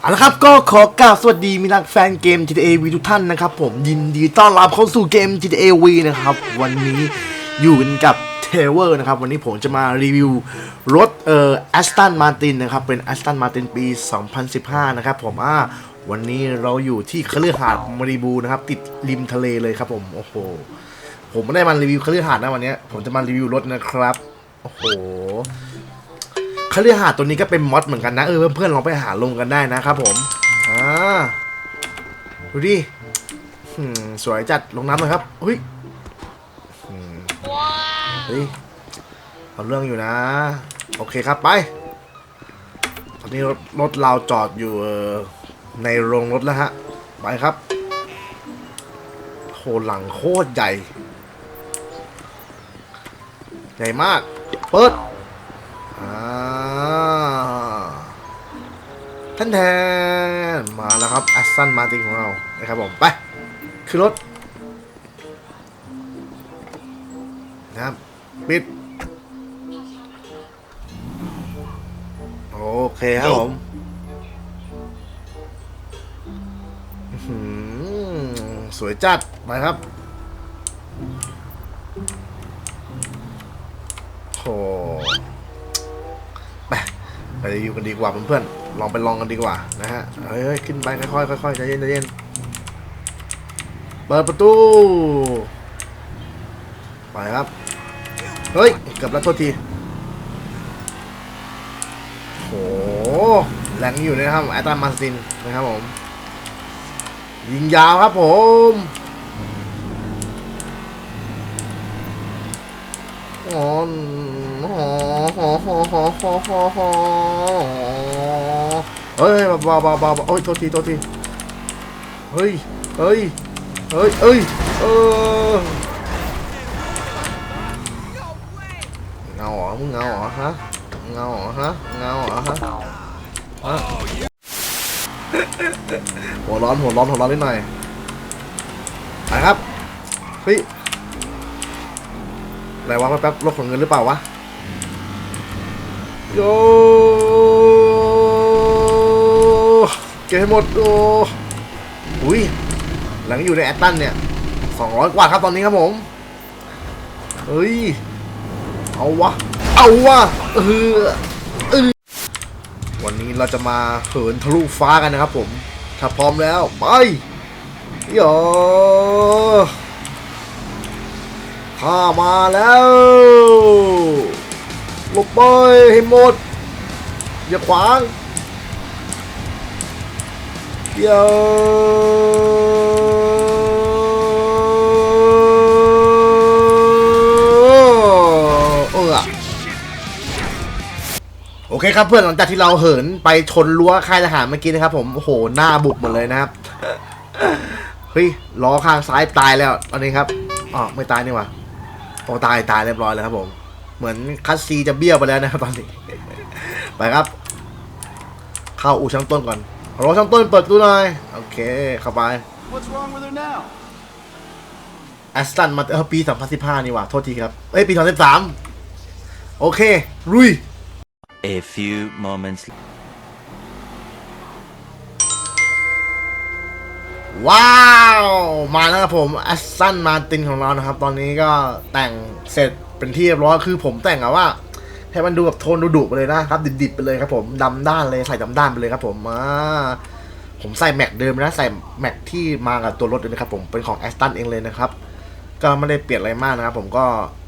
เอาละครับก็ขอกล่าวสวัสดีมิตรรักแฟนเกม GTA V ทุกท่านนะครับผมยินดีต้อนรับเข้าสู่เกม GTA V นะครับ วันนี้อยู่กันกับเทเวอร์นะครับ วันนี้ผมจะมารีวิวรถเอ่อแอสตันมาตินนะครับ เป็นแอสตันมาตินปี 2015 นะครับผมอ่าวันนี้เราอยู่ที่คฤหาสน์มาริบูนะครับ ติดริมทะเลเลยครับผมโอ้โหผมไม่ได้มารีวิวคฤหาสน์นะวันนี้ ผมจะมารีวิวรถนะครับโอ้โห คฤหาสน์ตัวนี้ก็เป็นมอดเหมือนกันนะ เออเพื่อนๆลองไปหาลงกันได้นะครับผม อ่า ดูดิสวยจัดลงน้ำเลยครับเฮ้ยเฮ้ยเอาเรื่องอยู่นะ โอเคครับไป ตอนนี้รถเราจอดอยู่ในโรงรถแล้วฮะ ไปครับโหหลังโคตรใหญ่ ใหญ่มาก เปิด ท่านแทนมาแล้วครับแอสตันมาตินของเรานะครับผมไปคือรถนะครับปิดโอเคครับผมสวยจัดไปครับโอ้ไปไปรีวิวกันดีกว่าเพื่อนๆ ลองไปลองกันดีกว่านะฮะเฮ้ยขึ้นไปค่อยๆค่อยๆใจเย็นใจเย็นเปิดประตู ไปครับ เฮ้ยเกือบแล้วโทษทีโหแรงอยู่นะครับแอตตามาสตินนะครับผม ยิงยาวครับผมอ๋อ อ๋ออ๋ออ๋ออ๋ออ๋อเฮ้ยเบาเบาเบาเบาโอ้ยโทษทีโทษทีเฮ้ยเฮ้ยเฮ้ยเฮ้ยเออเงาเหรอมึงเงาเหรอฮะเงาเหรอฮะเงาเหรอฮะฮะหัวร้อนหัวร้อนหัวร้อนนิดหน่อยไปครับเฮ้ยอะไรวะแป๊บๆรถขนเงินหรือเปล่าวะ โยเก็บให้หมดโอ้อุ้ยหลังอยู่ในแอตตันเนี่ยสองร้อยกว่าครับตอนนี้ครับผมเฮ้ยเอาวะเอาวะเออเออวันนี้เราจะมาเหินทะลุฟ้ากันนะครับผม ถ้าพร้อมแล้วไปโยข้ามาแล้ว หลบไปให้หมด อย่าขวางเดี๋ยวเออโอเคครับเพื่อนหลังจากที่เราเหินไปชนรั้วค่ายทหารเมื่อกี้นะครับ ผมโอ้โหหน้าบุบหมดเลยนะครับเฮ้ยล้อข้างซ้ายตายแล้วตอนนี้ครับอ๋อไม่ตายนี่หว่าโอ้ตายตายเรียบร้อยแล้วครับผม เหมือนคัสซีจะเบี้ยวไปแล้วนะครับตอนนี้ ไปครับ เข้าอู่ช่างต้นก่อนรอช่างต้นเปิดตู้หน่อย โอเค เข้าไป What's wrong with her now? แอสตันมาเออปี 2015 นี่หว่าโทษทีครับ เอ้ย ปี 2013 โอเค รุย A few moments ว้าว มาแล้วครับผมแอสตันมาตินของเรานะครับ ตอนนี้ก็แต่งเสร็จ เป็นที่เรียบร้อยคือผมแต่งอะว่าให้มันดูแบบโทนดุๆไปเลยนะครับดิบๆไปเลยครับผมดำด้านเลยใส่ดำด้านไปเลยครับผมอ่าผมใส่แม็กเดิมนะใส่แม็กที่มากับตัวรถเลยนะครับผมเป็นของแอสตันเองเลยนะครับก็ไม่ได้เปลี่ยนอะไรมากนะครับผมก็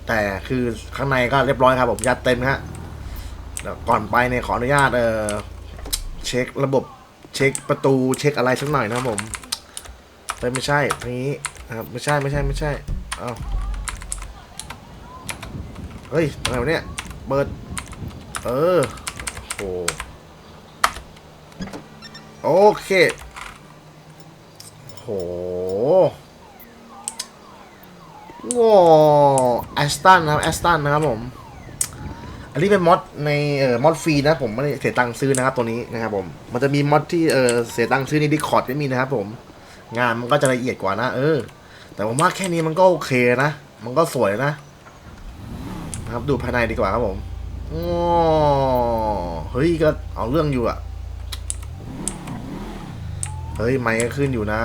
แต่คือข้างในก็เรียบร้อยครับผมยัดเต็มฮะก่อนไปเนี่ยขออนุญาตเออเช็คระบบเช็คประตูเช็คอะไรสักหน่อยนะครับผมไม่ใช่ทางนี้นะครับไม่ใช่ไม่ใช่ไม่ใช่เอ้า เฮ้ยอะไรวะเนี่ยเปิด เออโอ้โอเคโหงอแอสตันนะครับแอสตันนะครับผม อันนี้เป็นมอดในเอ่อมอดฟรีนะผมไม่ได้เสียตังค์ซื้อนะครับตัวนี้นะครับผม มันจะมีมอดที่เออเสียตังค์ซื้อในดิคอร์ดไม่มีนะครับผม งานมันก็จะละเอียดกว่านะ เออ แต่ผมว่าแค่นี้มันก็โอเคนะ มันก็สวยนะ นะครับดูภายในดีกว่าครับผมอ๋อเฮ้ยก็เอาเรื่องอยู่อะเฮ้ยไม้ก็ขึ้นอยู่นะ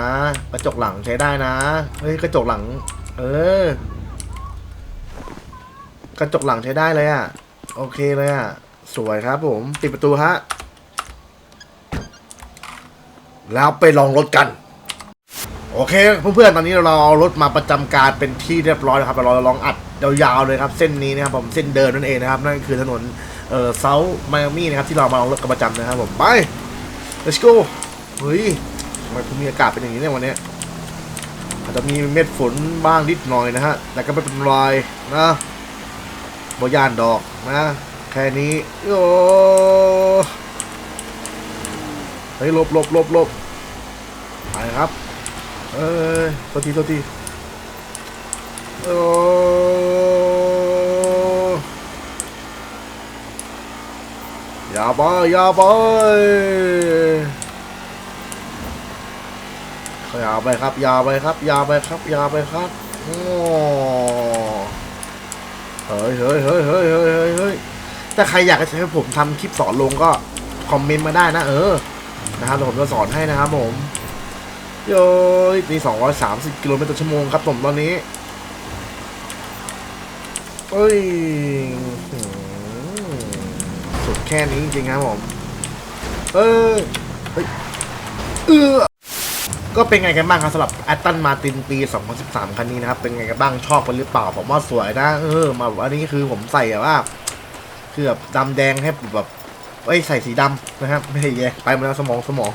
กระจกหลังใช้ได้นะ เฮ้ยกระจกหลัง เออ กระจกหลังใช้ได้เลยอะโอเคเลยอะ่ะสวยครับผมปิดประตูฮะแล้วไปลองรถกัน โอเคเพื่อนๆตอนนี้เราเอารถมาประจำการเป็นที่เรียบร้อยแล้วครับเราลองอัดยาวๆเลยครับ เส้นนี้นะครับผมเส้นเดินนั่นเองนะครับ นั่นคือถนนเอ่อเซาท์ไมอามี่นะครับที่เรามาลองรถกันประจำนะครับผมไป let's go เฮ้ยทำไมภูมิอากาศเป็นอย่างนี้เนี่ยวันนี้อาจจะมีเม็ดฝนบ้างนิดหน่อยนะฮะแต่ก็ไม่เป็นไรนะบอยานดอกนะแค่นี้โอ้เฮ้ยหลบหลบหลบหลบไปครับ เอ้ยโทษทีโทษทีโอ้อย่าไปอย่าไปอย่าไปครับอย่าไปครับอย่าไปครับอย่าไปครับโอ้เฮ้ยเฮ้ยเฮ้ยเฮ้ยเฮ้ยเฮ้ยเฮ้ยถ้าใครอยากให้ผมทำคลิปสอนลงก็คอมเมนต์มาได้นะเออนะครับเดี๋ยวผมจะสอนให้นะครับผม โยยนี่230 กิโลเมตรต่อชั่วโมงครับผมตอนนี้เอ้ยสุดแค่นี้จริงๆครับผม เอ้ยเฮ้ยเออก็เป็นไงกันบ้างครับสำหรับ a อตตันมาตินปี 2013 คันนี้นะครับ เป็นไงกันบ้างชอบกันหรือเปล่า ผมว่าสวยนะ เออ มาอันนี้คือผมใส่แบบว่าคือแบบดำแดงให้แบบเอ้ยใส่สีดำนะครับ ไม่ใช่แย่ไปมาแล้วสมองสมอง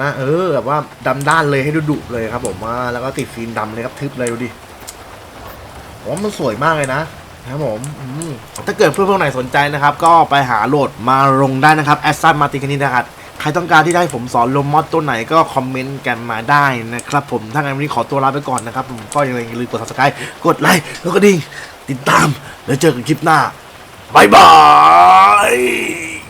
นะเออแบบว่าดำด้านเลยให้ดุดุๆเลยครับ ผมว่าแล้วก็ติดฟิล์มดำเลยครับทึบเลยดูดิผมว่ามันสวยมากเลยนะนะครับผมถ้าเกิดเพื่อนๆไหนสนใจนะครับ ก็ไปหาโหลดมาลงได้นะครับแอสซันมาติกันนี้นะครับใครต้องการที่จะให้ผมสอนลงมอดตัวไหนก็คอมเมนต์กันมาได้นะครับผมถ้างั้นวันนี้ขอตัวลาไปก่อนนะครับผมก็อย่าลืมกด subscribe กดไลค์แล้วก็ดิ่งติดตามแล้วเจอกันคลิปหน้าบายบาย